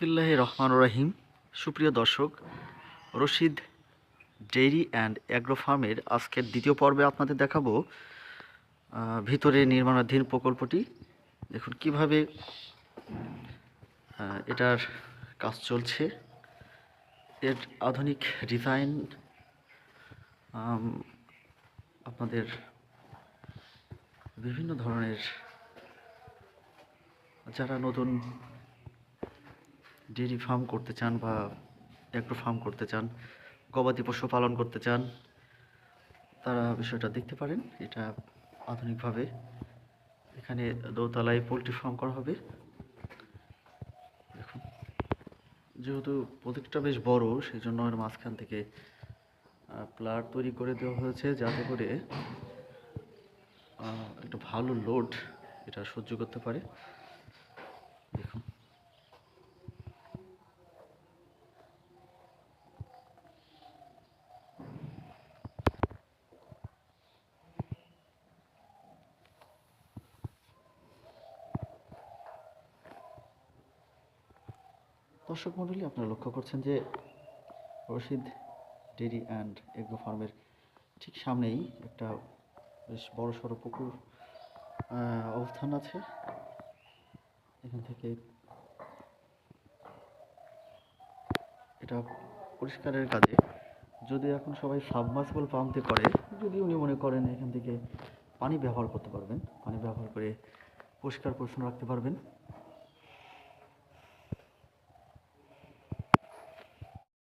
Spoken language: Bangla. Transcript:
বিসমিল্লাহ রহমান রাহিম। সুপ্রিয় দর্শক, রশিদ ডেইরি অ্যান্ড অ্যাগ্রো ফার্মের আজকের দ্বিতীয় পর্বে আপনাদের দেখাবো ভিতরে নির্মাণাধীন প্রকল্পটি। দেখুন কীভাবে এটার কাজ চলছে। এর আধুনিক ডিজাইন আপনাদের বিভিন্ন ধরনের, যারা নতুন ডেয়ারি ফার্ম করতে চান বা অ্যাগ্রো ফার্ম করতে চান, গবাদি পশু পালন করতে চান, তারা বিষয়টা দেখতে পারেন। এটা আধুনিকভাবে এখানে দোতলায় পোলট্রি ফার্ম করা হবে। দেখুন, যেহেতু প্রত্যেকটা বেশ বড় সেই জন্য এর মাঝখান থেকে প্লাট তৈরি করে দেওয়া হয়েছে যাতে করে একটা ভালো লোড এটা সহ্য করতে পারে দেখুন দর্শক মণ্ডলী আপনারা লক্ষ্য করছেন যে রশিদ, ডেরি অ্যান্ড এগ্রো ফার্মের ঠিক সামনেই একটা বেশ বড় সড়ো পুকুর অবস্থান আছে। এখান থেকে এটা পরিষ্কারের কাজে। যদি এখন সবাই সাবমার্সিবল পাম্প করে যদি উনি মনে করেন এখান থেকে পানি ব্যবহার করতে পারবেন, পানি ব্যবহার করে পরিষ্কার পরিচ্ছন্ন রাখতে পারবেন।